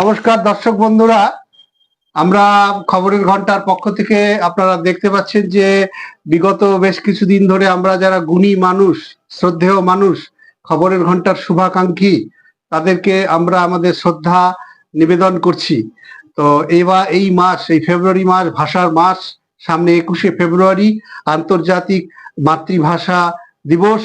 নমস্কার দর্শক বন্ধুরা। আমরা খবরের ঘণ্টার পক্ষ থেকে আপনারা দেখতে পাচ্ছেন যে বিগত বেশ কিছুদিন ধরে আমরা যারা গুণী মানুষ, শ্রদ্ধেয় মানুষ, খবরের ঘণ্টার শুভাকাঙ্ক্ষী, তাদেরকে আমরা আমাদের শ্রদ্ধা নিবেদন করছি। তো এইবার এই মাস, এই ফেব্রুয়ারি মাস, ভাষার মাস, সামনে একুশে ফেব্রুয়ারি, আন্তর্জাতিক মাতৃভাষা দিবস।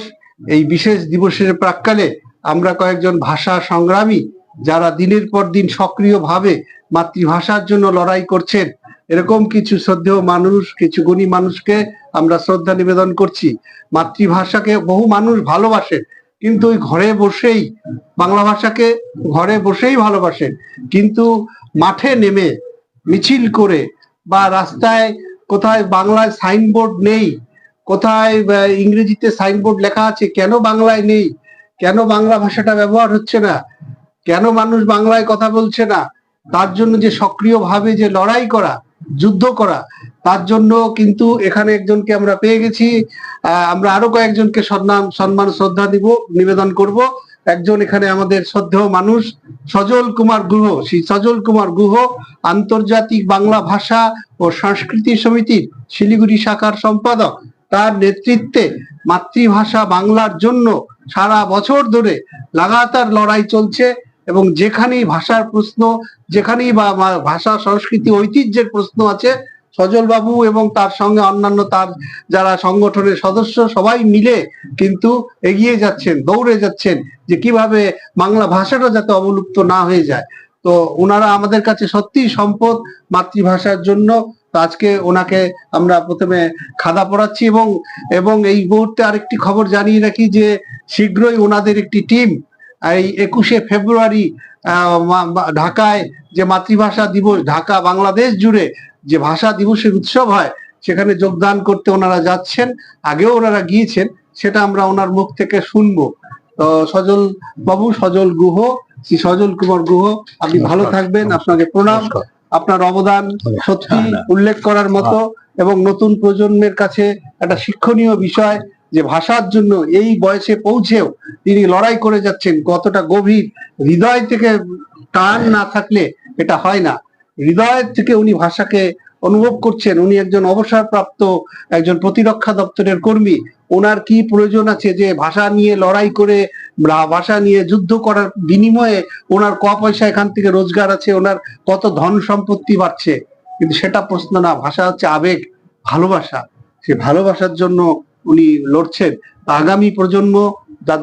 এই বিশেষ দিবসের প্রাক্কালে আমরা কয়েকজন ভাষা সংগ্রামী যারা দিনের পর দিন সক্রিয়ভাবে মাতৃভাষার জন্য লড়াই করছেন, এরকম কিছু শ্রদ্ধেয় মানুষ, কিছু গুণী মানুষকে আমরা শ্রদ্ধা নিবেদন করছি। মাতৃভাষাকে বহু মানুষ ভালোবাসেন, কিন্তু ওই ঘরে বসেই, বাংলা ভাষাকে ঘরে বসেই ভালোবাসেন। কিন্তু মাঠে নেমে, মিছিল করে বা রাস্তায় কোথায় বাংলায় সাইনবোর্ড নেই, কোথায় ইংরেজিতে সাইনবোর্ড লেখা আছে, কেন বাংলায় নেই, কেন বাংলা ভাষাটা ব্যবহার হচ্ছে না কেন মানুষ বাংলায় কথা বলছে না? তার জন্য যে সক্রিয়ভাবে যে লড়াই করা, যুদ্ধ করা, তার জন্য কিন্তু এখানে একজনকে আমরা পেয়ে গেছি। আমরা আরও কয়েকজনকে সম্মান সম্মান, শ্রদ্ধা দিব, নিবেদন করব। একজন এখানে আমাদের শ্রদ্ধেয় মানুষ, সজল কুমার গুহ। সেই সজল কুমার গুহ আন্তর্জাতিক বাংলা ভাষা ও সংস্কৃতি সমিতির শিলিগুড়ি শাখার সম্পাদক। তার নেতৃত্বে মাতৃভাষা বাংলার জন্য সারা বছর ধরে লাগাতার লড়াই চলছে। এবং যেখানেই ভাষার প্রশ্ন, যেখানেই বা ভাষা, সংস্কৃতি, ঐতিহ্যের প্রশ্ন আছে সজল বাবু এবং তার সঙ্গে অন্যান্য তার যারা সংগঠনের সদস্য সবাই মিলে কিন্তু এগিয়ে যাচ্ছেন, দৌড়ে যাচ্ছেন যে কীভাবে বাংলা ভাষাটা যাতে অবলুপ্ত না হয়ে যায়। তো ওনারা আমাদের কাছে সত্যি সম্পদ মাতৃভাষার জন্য। তো আজকে ওনাকে আমরা প্রথমে খাদা পড়াচ্ছি এবং এবং এই মুহূর্তে আরেকটি খবর জানিয়ে রাখি যে, শীঘ্রই ওনাদের একটি টিম এই একুশে ফেব্রুয়ারি ঢাকায় যে মাতৃভাষা দিবস ঢাকা বাংলাদেশ জুড়ে যে ভাষা দিবসের উৎসব হয় সেখানে যোগদান করতে ওনারা যাচ্ছেন। আগেও ওনারা গিয়েছেন সেটা আমরা ওনার মুখ থেকে শুনব। তো সজল বাবু সজল গুহ শ্রী সজল কুমার গুহ আপনি ভালো থাকবেন আপনাকে প্রণাম। আপনার অবদান সত্যি হ্যাঁ, হ্যাঁ। উল্লেখ করার মতো এবং নতুন প্রজন্মের কাছে একটা শিক্ষণীয় বিষয়। যে ভাষার জন্য এই বয়সে পৌঁছেও তিনি লড়াই করে যাচ্ছেন কতটা গভীর। হৃদয় থেকে টান না থাকলে এটা হয় না। হৃদয় থেকে উনি ভাষাকে অনুভব করছেন। উনি একজন অবসরপ্রাপ্ত একজন প্রতিরক্ষা দপ্তরের কর্মী। ওনার কি প্রয়োজন আছে যে ভাষা নিয়ে লড়াই করে ভাষা নিয়ে যুদ্ধ করার বিনিময়ে ওনার ক পয়সা এখান থেকে রোজগার আছে, ওনার কত ধন সম্পত্তি বাড়ছে? কিন্তু সেটা প্রশ্ন না, ভাষা হচ্ছে আবেগ, ভালোবাসা। সে ভালোবাসার জন্য উনি লড়ছেন। আগামী প্রজন্ম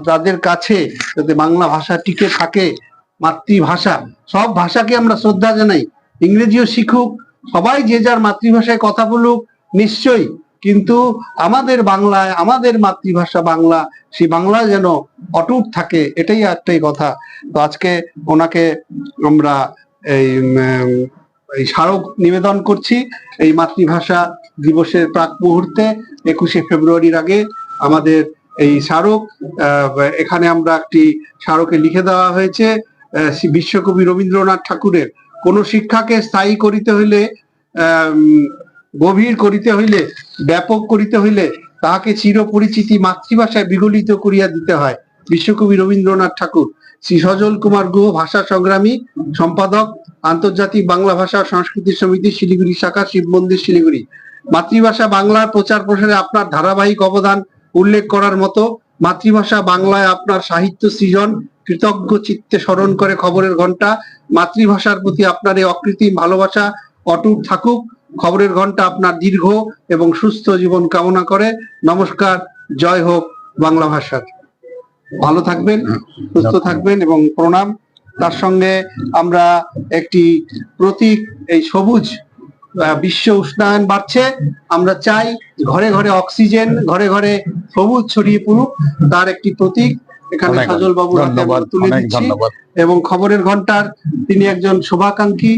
যাদের কাছে যাতে বাংলা ভাষা টিকে থাকে, মাতৃভাষা, সব ভাষাকে আমরা শ্রদ্ধা জানাই। ইংরেজিও শিখুক, সবাই যে যার মাতৃভাষায় কথা বলুক, নিশ্চয়ই। কিন্তু আমাদের বাংলায়, আমাদের মাতৃভাষা বাংলা, সেই বাংলা যেন অটুট থাকে, এটাই একটাই কথা। তো আজকে ওনাকে আমরা এই এই স্মারক নিবেদন করছি। এই মাতৃভাষা দিবসের প্রাক মুহূর্তে একুশে ফেব্রুয়ারির আগে আমাদের এই স্মারক এখানে আমরা একটি স্মারকে লিখে দেওয়া হয়েছে। বিশ্বকবি রবীন্দ্রনাথ ঠাকুরের। কোন শিক্ষাকে স্থায়ী করিতে হইলে গভীর করিতে হইলে, ব্যাপক করিতে হইলে তাহাকে চিরপরিচিতি মাতৃভাষায় বিগলিত করিয়া দিতে হয়। বিশ্বকবি রবীন্দ্রনাথ ঠাকুর শ্রী সজল কুমার গুহ ভাষা সংগ্রামী, সম্পাদক, আন্তর্জাতিক বাংলা ভাষা সংস্কৃতি সমিতি, শিলিগুড়ি শাখা, শিব মন্দির, শিলিগুড়ি। মাতৃভাষা বাংলার প্রচার প্রসারে আপনার ধারাবাহিক অবদান উল্লেখ করার মতো মাতৃভাষা বাংলায় আপনার সাহিত্য সৃজন, কৃতজ্ঞ চিত্তে স্মরণ করে খবরের ঘণ্টা মাতৃভাষার প্রতি আপনার এই অকৃত্রিম ভালোবাসা অটুট থাকুক। খবরের ঘণ্টা আপনার দীর্ঘ এবং সুস্থ জীবন কামনা করে। নমস্কার, জয় হোক বাংলা ভাষার। ভালো থাকবেন সুস্থ থাকবেন এবং প্রণাম। তার সঙ্গে আমরা একটি প্রতীক এই সবুজ বিশ্ব উষ্ণায়ন বাড়ছে। আমরা চাই ঘরে ঘরে অক্সিজেন ঘরে ঘরে সবুজ ছড়িয়ে পড়ুক তার একটি প্রতীক। এখানে সজল ধন্যবাদ তুলে দিচ্ছি। এবং খবরের ঘণ্টার তিনি একজন শুভাকাঙ্ক্ষী।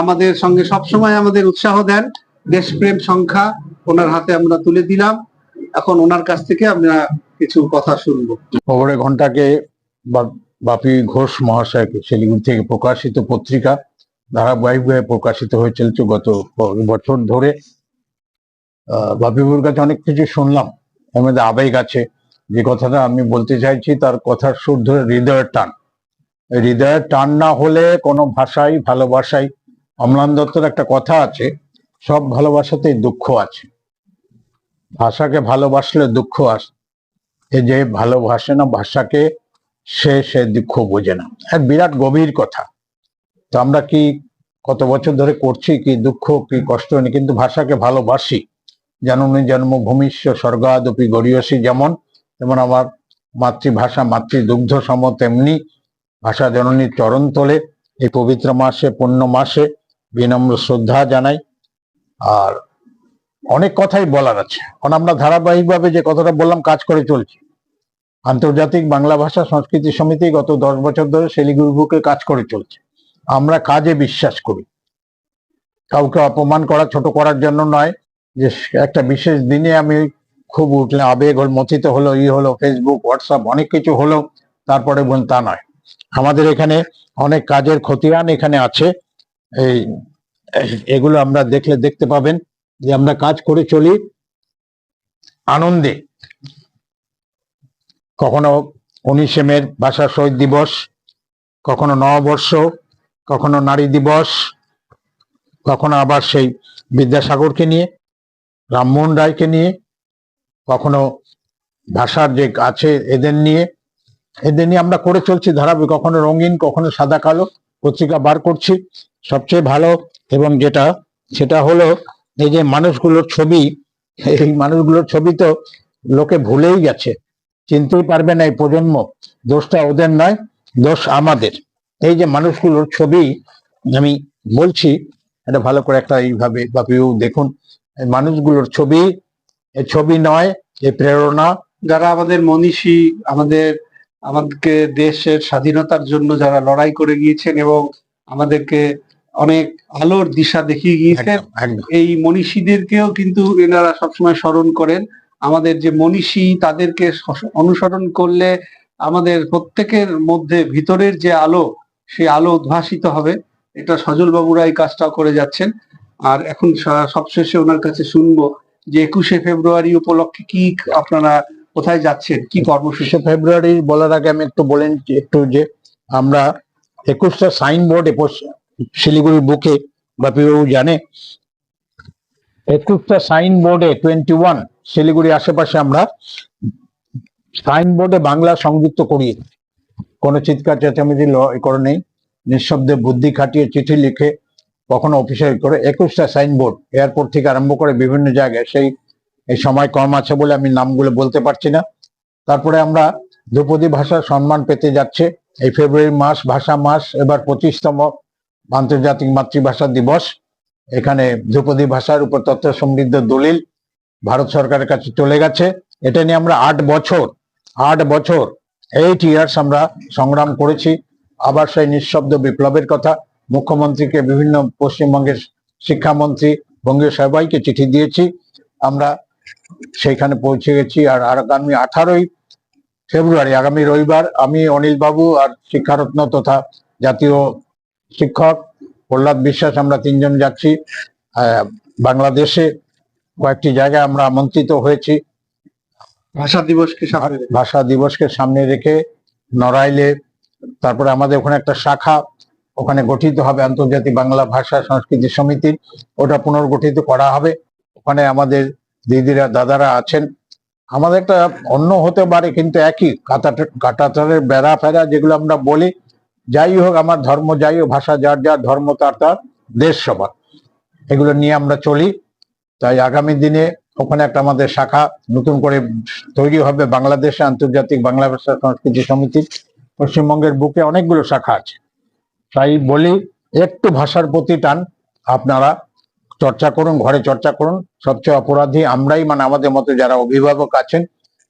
আমাদের সঙ্গে সবসময় আমাদের উৎসাহ দেন। দেশপ্রেম সংখ্যা ওনার হাতে আমরা তুলে দিলাম। এখন ওনার কাছ থেকে আমরা কিছু কথা শুনব। খবরের ঘন্টাকে বাপি ঘোষ মহাশয়কে শিলিগুড়ি থেকে প্রকাশিত পত্রিকা ধারাবাহিক ধারাবাহিকভাবে প্রকাশিত হয়ে চলছে গত বছর ধরে। বাপিবুর কাছে অনেক কিছু শুনলাম। এর মধ্যে আবেগ আছে। যে কথাটা আমি বলতে চাইছি, তার কথার সুর ধরে হৃদয়ের টান। হৃদয়ের টান না হলে কোনো ভাষাই, ভালোবাসাই, অম্লান দত্তর একটা কথা আছে, সব ভালোবাসাতেই দুঃখ আছে। ভাষাকে ভালোবাসলে দুঃখ আসে যে ভালোবাসে না ভাষাকে, সে সে দুঃখ বোঝে না। এক বিরাট গভীর কথা। তো আমরা কি কত বছর ধরে করছি, কি দুঃখ, কি কষ্ট নেই কিন্তু ভাষাকে ভালোবাসি। জননী জন্মভূমিষ্য স্বর্গাদপি, গড়িয়সী যেমন, তেমন আমার মাতৃভাষা, মাতৃদুগ্ধ সম তেমনি ভাষা জননীর চরণ তোলে। এই পবিত্র মাসে, পুণ্য মাসে বিনম্র শ্রদ্ধা জানাই। আর অনেক কথাই বলার আছে। কারণ আমরা ধারাবাহিকভাবে যে কথাটা বললাম, কাজ করে চলছি। আন্তর্জাতিক বাংলা ভাষা সংস্কৃতি সমিতি গত দশ বছর ধরে শিলিগুড়ি বুকে কাজ করে চলছে। আমরা কাজে বিশ্বাস করি। কাউকে অপমান করা, ছোট করার জন্য নয় যে একটা বিশেষ দিনে আমি খুব উঠলে আবেগ হল, মথিত হলো, ই হলো ফেসবুক হোয়াটসঅ্যাপ অনেক কিছু হলো, তারপরে বল তা নয়। আমাদের এখানে অনেক কাজের খতিয়ান এখানে আছে। এই, এগুলো আমরা দেখলে দেখতে পাবেন। যে আমরা কাজ করে চলি আনন্দে। কখনো উনিশে মের ভাষা শহীদ দিবস, কখনো নববর্ষ, কখনো নারী দিবস, কখনো আবার সেই বিদ্যাসাগরকে নিয়ে, রামমোহন রায়কে নিয়ে, কখনো ভাষার যে আছে এদের নিয়ে। এদের নিয়ে আমরা করে চলছি ধারাবাহিক, কখনো রঙিন, কখনো সাদা কালো, পত্রিকা বার করছি। সবচেয়ে ভালো এবং যেটা, সেটা হলো এই যে মানুষগুলোর ছবি, এই মানুষগুলোর ছবি তো লোকে ভুলেই গেছে। চিনতেই পারবে না এই প্রজন্ম। দোষটা ওদের নয়, দোষ আমাদের। এই যে মানুষগুলোর ছবি, আমি বলছি, এটা ভালো করে একটা এইভাবে বাপিও দেখুন। মানুষগুলোর ছবি ছবি নয় এই প্রেরণা। যারা আমাদের মনীষী, আমাদের, আমাদেরকে দেশের স্বাধীনতার জন্য যারা লড়াই করে গিয়েছেন এবং আমাদেরকে অনেক আলোর দিশা দেখিয়ে একদম এই মনীষীদেরকেও কিন্তু এনারা সবসময় স্মরণ করেন। আমাদের যে মনীষী তাদেরকে অনুসরণ করলে আমাদের প্রত্যেকের মধ্যে ভিতরের যে আলো সেই আলো উদ্ভাসিত হবে। এটা সজল বাবুরা এই কাজটাও করে যাচ্ছেন। আর এখন সবশেষে ওনার কাছে শুনব যে একুশে ফেব্রুয়ারি উপলক্ষে কি আপনারা কোথায় যাচ্ছেন? কি কর্মসূচি? ফেব্রুয়ারি বলার আগে আমি একটু বলেন যে একটু যে আমরা একুশটা সাইনবোর্ড শিলিগুড়ির বুকে, বাপিবাবু জানে। একুশটা সাইনবোর্ডে টোয়েন্টি ওয়ান শিলিগুড়ি আশেপাশে আমরা সাইনবোর্ডে বাংলা সংযুক্ত করি কোনো চিৎকার, চেঁচামেচি করে নেই। নিঃশব্দে বুদ্ধি খাটিয়ে চিঠি লিখে কখনো অফিসে করে একুশটা সাইনবোর্ড, এয়ারপোর্ট থেকে আরম্ভ করে বিভিন্ন জায়গায়। সেই, এই সময় কম আছে বলে আমি নামগুলো বলতে পারছি না। তারপরে আমরা ধ্রুপদী ভাষার সম্মান পেতে যাচ্ছে। এই ফেব্রুয়ারি মাস, ভাষা মাস, এবার পঁচিশতম আন্তর্জাতিক মাতৃভাষা দিবস। এখানে ধ্রুপদী ভাষার উপর তথ্য সমৃদ্ধ দলিল ভারত সরকারের কাছে চলে গেছে। এটা নিয়ে আমরা আট বছর আট বছর এইট ইয়ার্স আমরা সংগ্রাম করেছি। আবার সেই নিঃশব্দ বিপ্লবের কথা মুখ্যমন্ত্রীকে বিভিন্ন পশ্চিমবঙ্গের শিক্ষামন্ত্রী, বঙ্গীয় সবাইকে চিঠি দিয়েছি। আমরা সেইখানে পৌঁছে গেছি আর আগামী আঠারোই ফেব্রুয়ারি, আগামী রবিবার আমি অনিল বাবু আর শিক্ষারত্ন তথা জাতীয় শিক্ষক প্রহ্লাদ বিশ্বাস আমরা তিনজন যাচ্ছি। বাংলাদেশে কয়েকটি জায়গায় আমরা আমন্ত্রিত হয়েছি। ভাষা দিবসকে ভাষা দিবসকে সামনে রেখে নড়াইলে তারপরে আমাদের ওখানে একটা শাখা ওখানে গঠিত হবে আন্তর্জাতিক বাংলা ভাষা সংস্কৃতি সমিতি। ওটা পুনর্গঠিত করা হবে। ওখানে আমাদের দিদিরা দাদারা আছেন। আমাদের একটা অন্য হতে পারে কিন্তু একই কাটা কাটাতারের বেড়া ফেরা যেগুলো আমরা বলি যাই হোক, আমার ধর্ম যাই হোক, ভাষা যার যার ধর্ম তার তার, দেশ সবার। এগুলো নিয়ে আমরা চলি। তাই আগামী দিনে ওখানে একটা আমাদের শাখা নতুন করে তৈরি হবে, বাংলাদেশে আন্তর্জাতিক বাংলা ভাষা সংস্কৃতি সমিতি পশ্চিমবঙ্গের বুকে অনেকগুলো শাখা আছে। তাই বলি, একটু ভাষার প্রতি টান আপনারা। চর্চা করুন, ঘরে চর্চা করুন। সবচেয়ে অপরাধী আমরাই মানে আমাদের মতো যারা অভিভাবক আছেন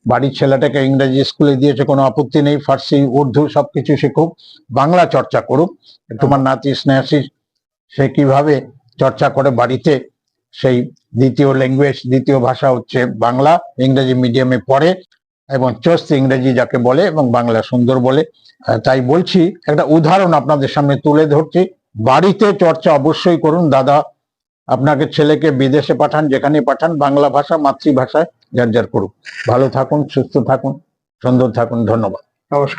বাড়ির ছেলেটাকে ইংরেজি স্কুলে দিয়েছে, কোনো আপত্তি নেই, ফার্সি, উর্দু সবকিছু শিখুক, বাংলা চর্চা করুক। তোমার নাতি স্নেহাসী সে কীভাবে চর্চা করে বাড়িতে? সেই দ্বিতীয় ল্যাঙ্গুয়েজ দ্বিতীয় ভাষা হচ্ছে বাংলা, ইংরেজি মিডিয়ামে পড়ে এবং চস্ত ইংরেজি যাকে বলে এবং বাংলা সুন্দর বলে। তাই বলছি, একটা উদাহরণ আপনাদের সামনে তুলে ধরছি। বাড়িতে চর্চা অবশ্যই করুন, দাদা আপনাকে ছেলেকে বিদেশে পাঠান যেখানে পাঠান, বাংলা ভাষা মাতৃভাষায় যার যার করুক। ভালো থাকুন, সুস্থ থাকুন, সুন্দর থাকুন, ধন্যবাদ। নমস্কার।